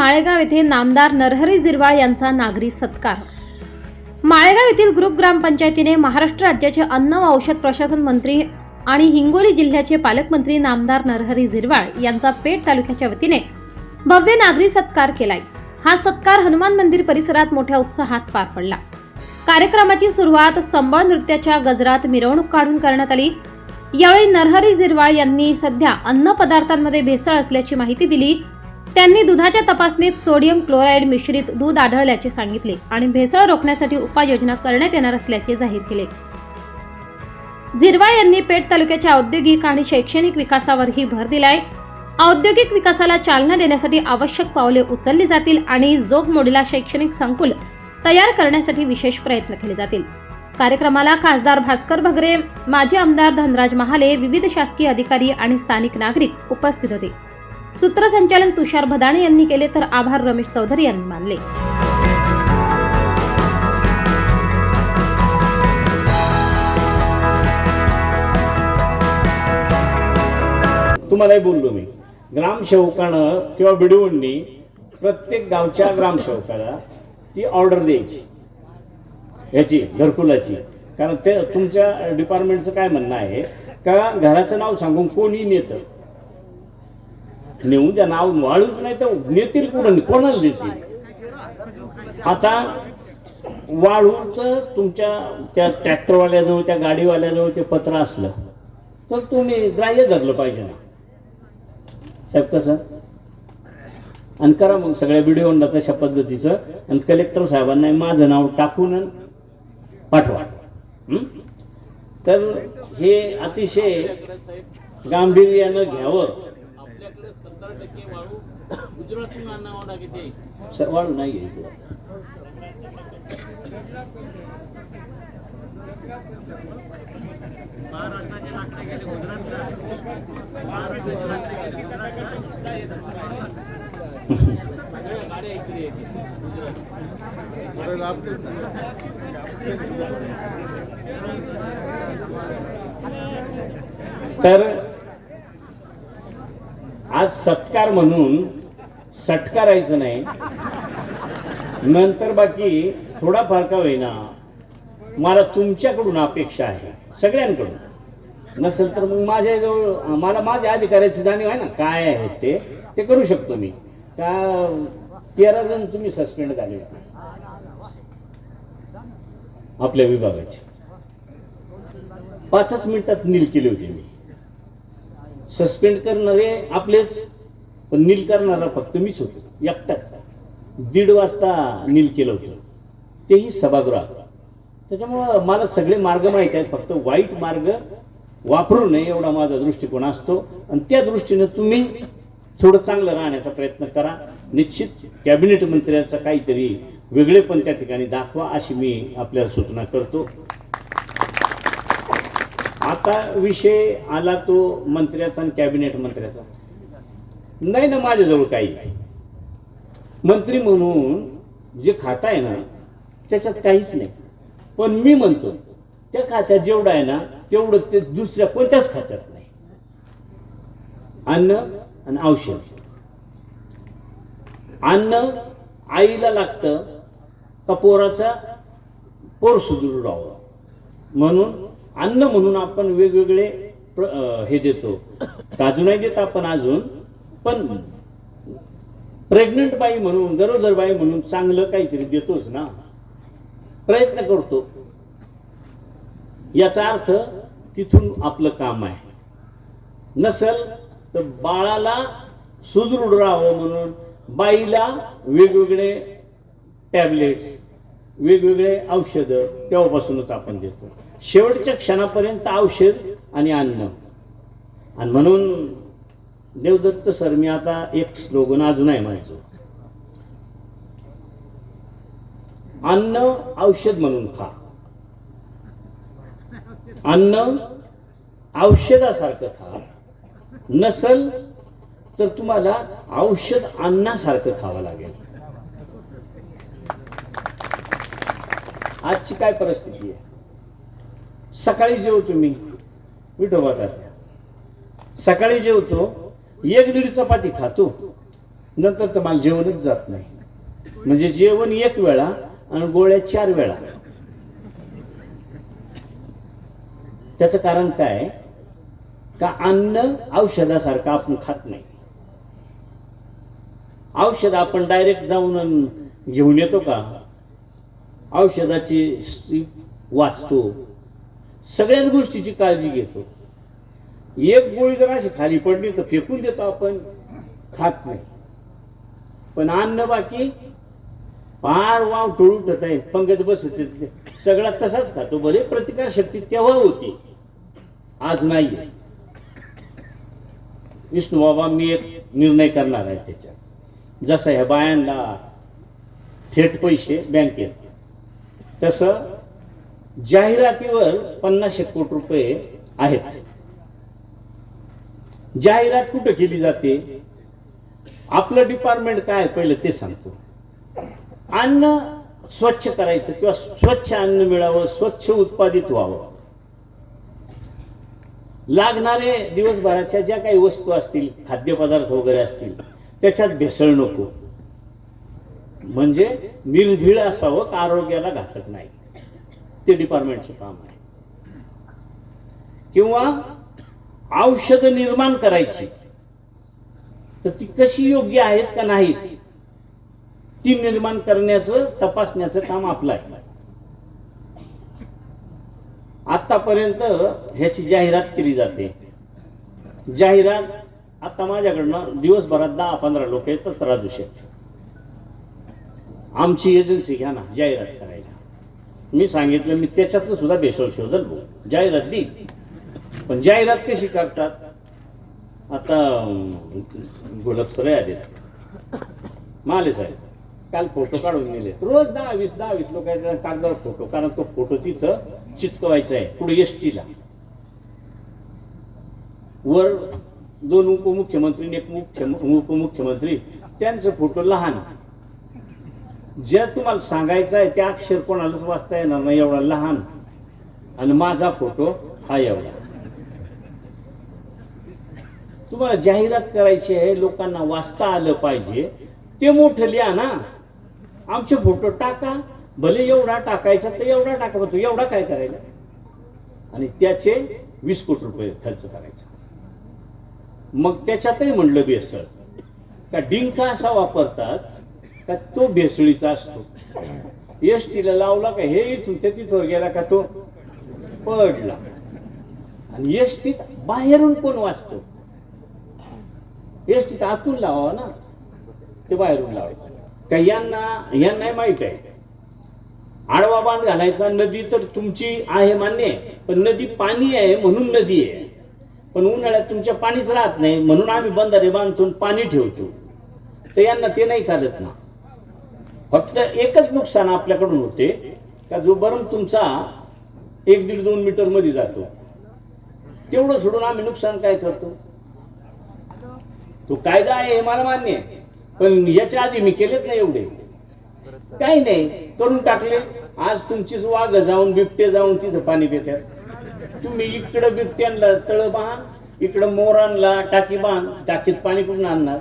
माळेगाव येथे नामदार नरहरी जिरवाळ यांचा नागरी सत्कार. माळेगाव येथील ग्रुप ग्रामपंचायतीने महाराष्ट्र राज्याचे अन्न व औषध प्रशासन मंत्री आणि हिंगोली जिल्ह्याचे पालकमंत्री नामदार नरहरी जिरवाळ यांचा पेठ तालुक्याच्या वतीने भव्य नागरी सत्कार केलाय. हा सत्कार हनुमान मंदिर परिसरात मोठ्या उत्साहात पार पडला. कार्यक्रमाची सुरुवात संबळ नृत्याच्या गजरात मिरवणूक काढून करण्यात आली. यावेळी नरहरी जिरवाळ यांनी सध्या अन्न पदार्थांमध्ये भेसळ असल्याची माहिती दिली. त्यांनी दुधाच्या तपासणीत सोडियम क्लोराईड मिश्रित दूध आढळल्याचे सांगितले आणि भेसळ रोखण्यासाठी उपाययोजना करण्यात येणार असल्याचे जाहीर केले. झिरवाळ यांनी पेठ तालुक्याच्या औद्योगिक आणि शैक्षणिक विकासावरही भर दिलाय. औद्योगिक विकासाला चालना देण्यासाठी आवश्यक पावले उचलली जातील आणि जोगमोडीला शैक्षणिक संकुल तयार करण्यासाठी विशेष प्रयत्न केले जातील. कार्यक्रमाला खासदार भास्कर भगरे माजी आमदार धनराज महाले विविध शासकीय अधिकारी आणि स्थानिक नागरिक उपस्थित होते. सूत्रसंचालन तुषार भदाणे यांनी केले तर आभार रमेश चौधरी यांनी मानले. तुम्हालाही बोललो मी. ग्रामसेवकानं किंवा बिडवूंनी प्रत्येक गावच्या ग्रामसेवकाला ती ऑर्डर द्यायची. ह्याची घरकुलाची. कारण ते तुमच्या डिपार्टमेंटचं काय म्हणणं आहे? का घराचं नाव सांगून कोणी नेतं? नेऊन त्या नाव वाळूच नाही तर नेतील कुठं? कोणाला देतील? आता वाळूचं तुमच्या त्या ट्रॅक्टरवाल्याजवळ त्या गाडीवाल्याजवळ ते पत्र असलं तर तुम्ही ग्राह्य धरलं पाहिजे ना. साहेब कसं? आणि करा मग सगळ्या व्हिडिओ तशा पद्धतीचं. आणि कलेक्टर साहेबांना माझं नाव टाकून पाठवा. तर हे अतिशय गांभीर्यानं घ्यावं. सत्तर टक्के वाळू गुजरातहून आणावं लागते सर्वांना नाही आहे इकडं. गाड्या इकडे येते तर आज सत्कार म्हणून सटकारायचं नाही. नंतर बाकी थोडाफार का होईना मला तुमच्याकडून अपेक्षा आहे सगळ्यांकडून. नसेल तर मग माझ्याजवळ मला माझ्या अधिकाऱ्याची जाणीव आहे ना काय आहे ते ते करू शकतो मी. का तेरा जण तुम्ही सस्पेंड झाले होते. आपल्या विभागाचे. पाचच मिनिटात नील केली होती मी. सस्पेंड करणारे आपलेच पण नील करणारा फक्त मीच होतो एकटाच. दीड वाजता नील केलं होतं. तेही सभागृहात. त्याच्यामुळं मला सगळे मार्ग माहीत आहेत फक्त वाईट मार्ग वापरू नये एवढा माझा दृष्टिकोन असतो. आणि त्या दृष्टीनं तुम्ही थोडं चांगलं राहण्याचा प्रयत्न करा. निश्चित कॅबिनेट मंत्र्याचा काहीतरी वेगळेपण त्या ठिकाणी दाखवा अशी मी आपल्याला सूचना करतो. आता विषय आला तो मंत्र्याचा आणि कॅबिनेट मंत्र्याचा. नाही ना माझ्याजवळ काही. मंत्री म्हणून जे खातं आहे ना त्याच्यात काहीच नाही. पण मी म्हणतो त्या खात्यात जेवढं आहे ना तेवढं ते दुसऱ्या कोणत्याच खात्यात नाही. अन्न आणि औषध. अन्न आईला लागतं का पोराचा? पोर सुदृढ म्हणून अन्न म्हणून आपण वेगवेगळे हे देतो. काजू नाही देत आपण अजून पण प्रेग्नंट बाई म्हणून गरोदर बाई म्हणून चांगलं काहीतरी देतोच ना. प्रयत्न करतो. याचा अर्थ तिथून आपलं काम आहे. नसल तर बाळाला सुदृढ राहावं म्हणून बाईला वेगवेगळे टॅबलेट्स वेगवेगळे औषधं तेव्हापासूनच आपण देतो. शेवटच्या क्षणापर्यंत औषध आणि अन्न. आणि म्हणून देवदत्त सर मी आता एक स्लोगन अजून आहे माझं अन्न औषध म्हणून खा. अन्न औषधासारखं खा. नसल तर तुम्हाला औषध अन्नासारखं खावं लागेल. आजची काय परिस्थिती आहे? सकाळी जेवतो मी. विठोबाचा सकाळी जेवतो एक दीड चपाती खातो. नंतर तर मला जेवणच जात नाही. म्हणजे जेवण एक वेळा आणि गोळ्या चार वेळा. त्याचं कारण काय? का अन्न औषधासारखं आपण खात नाही. औषध आपण डायरेक्ट जाऊन घेऊन येतो का? औषधाची वाचतो सगळ्याच गोष्टीची काळजी घेतो. एक गोळी जर अशी खाली पडली तर फेकून देतो आपण. खात नाही. पण अन्न बाकी फार वाव टोळून आहे पंगत बसत सगळा तसाच खातो. बरे प्रतिकार शक्ती तेव्हा होती. आज नाही विष्णू बाबा मी एक निर्णय करणार आहे त्याच्यात. जसं ह्या बायांना थेट पैसे बँकेत तसं जाहिरातीवर पन्नास एक कोटी रुपये आहेत. जाहिरात कुठं केली जाते? आपलं डिपार्टमेंट काय पहिलं ते सांगतो. अन्न स्वच्छ करायचं किंवा स्वच्छ अन्न मिळावं स्वच्छ उत्पादित व्हावं. लागणारे दिवसभराच्या ज्या काही वस्तू असतील खाद्यपदार्थ वगैरे असतील त्याच्यात भेसळ नको. म्हणजे निर्भीळ असावं आरोग्याला घातक नाही. ते डिपार्टमेंटचं काम आहे. किंवा औषध निर्माण करायची. तर ती कशी योग्य आहेत का नाहीत ती निर्माण करण्याचं तपासण्याचं काम आपलं आहे. आतापर्यंत ह्याची जाहिरात केली जाते. जाहिरात आता माझ्याकडनं दिवसभरात दहा पंधरा लोक येतात राजू शकतात आमची एजन्सी घ्या ना जाहिरात करायला. मी सांगितलं मी त्याच्यातलं सुद्धा बेसळ बोल जाहिरात दी पण जाहिरात कशी करतात? आता गुलाब सरे आले. माले साहेब काल फोटो काढून गेले रोज दहा वीस दहा वीस लोकांच्या कागदावर फोटो कारण तो फोटो तिथं चिटकवायचा आहे पुढे एसटीला. वर दोन उपमुख्यमंत्री एक मुख्य उपमुख्यमंत्री त्यांचं फोटो लहान. ज्या तुम्हाला सांगायचं आहे त्या अक्षर कोणालाच वाचता येणार नाही एवढा लहान. आणि माझा फोटो हा एवढा. तुम्हाला जाहिरात करायची आहे लोकांना वाचता आलं पाहिजे. ते मोठं लिहा ना. आमचे फोटो टाका. भले एवढा टाकायचा तर एवढा टाका पण तो एवढा काय करायचा? आणि त्याचे वीस कोटी रुपये खर्च करायचा. मग त्याच्यातही म्हणलं भेसळ का डिंका असा वापरतात का तो भेसळीचा असतो. एस टीला लावला का हे इथून ते तिथवर गेला का तो पडला. आणि एस टीत बाहेरून कोण वाचतो? एस टीत आतून लावावा ना. ते बाहेरून लावायचं. का यांना यांना माहीत आहे. आडवा बांध घालायचा नदी तर तुमची आहे मान्य आहे पण नदी पाणी आहे म्हणून नदी आहे. पण उन्हाळ्यात तुमच्या पाणीच राहत नाही म्हणून आम्ही बंधारे बांधतो पाणी ठेवतो. तर यांना ते नाही चालत ना. फक्त एकच नुकसान आपल्याकडून होते का जो बरं तुमचा एक दीड दोन मीटरमध्ये जातो तेवढं सोडून आम्ही नुकसान काय करतो? तो कायदा आहे हे मला मान्य आहे पण याच्या आधी मी केलेच नाही एवढे. काही नाही करून टाकले. आज तुमचीच वाघ जाऊन बिबटे जाऊन तिथं पाणी पितात. तुम्ही इकडं बिबट्यांना तळ बांध इकडं मोरांना टाकी बांध टाकीत पाणी कुठून आणणार?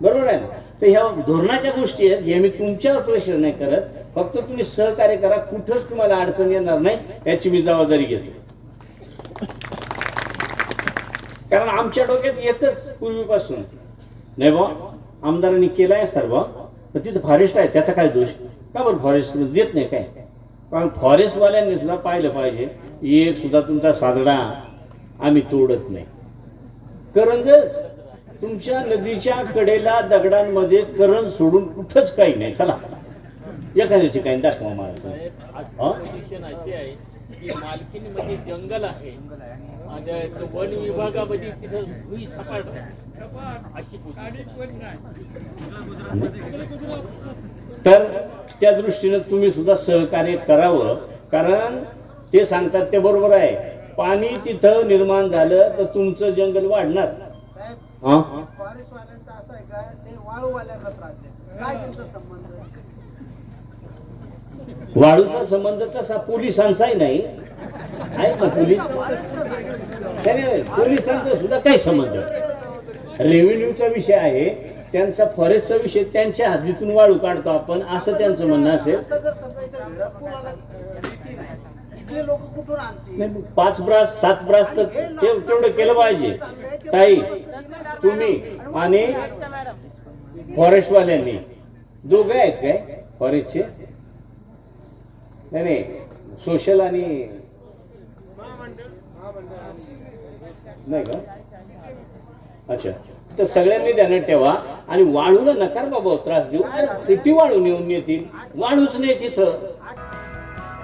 बरोबर आहे ना? तर ह्या धोरणाच्या गोष्टी आहेत हे मी तुमच्यावर प्रेशर नाही करत. फक्त तुम्ही सहकार्य करा कुठंच तुम्हाला अडचण येणार नाही याची मी जबाबदारी घेतो. कारण आमच्या डोक्यात एकच पूर्वीपासून नाही बा आमदारांनी केलाय सर्व तर तिथं फॉरेस्ट आहे त्याचा काय दोष? का बरं फॉरेस्ट देत नाही काय? कारण फॉरेस्टवाल्यांनी सुद्धा पाहिलं पाहिजे एक सुद्धा तुमचा साजडा आम्ही तोडत नाही. करंजच. तुमच्या नदीच्या कडेला दगडांमध्ये करण सोडून कुठंच काही नाही. चला. एखाद्या ठिकाणी दाखवा मला. अशी आहे की जंगल आहे. वन विभागामध्ये तिथं भुई सपाट अशी. तर त्या दृष्टीनं तुम्ही सुद्धा सहकार्य करावं. कारण ते सांगतात ते बरोबर आहे. पाणी तिथं निर्माण झालं तर तुमचं जंगल वाढणार. हा? असं आहे का ते वाळूवाल्यांना त्रास देतात काय त्यांचा संबंध? वाळूचा संबंध तसा पोलिसांचाही नाही. आहे पोलीस? पोलिसांचा सुद्धा काही संबंध रेव्हेन्यूचा विषय आहे. त्यांचा फॉरेस्टचा विषय त्यांच्या हद्दीतून वाळू काढतो आपण असं त्यांचं म्हणणं असेल. इथले लोक कुठून आणतील? नाही, मग पाच ब्रास सात ब्रास तर ते तेवढं केलं पाहिजे. ताई तुम्ही आणि फॉरेस्टवाल्यांनी. दोघं आहेत काय? फॉरेस्टचे? नाही नाही. सोशल आणि नाही का? अच्छा. तर सगळ्यांनी ध्यानात ठेवा. आणि वाळूला नकार बाबा त्रास देऊ. किती वाळू नेऊन येतील वाळूच नाही तिथं.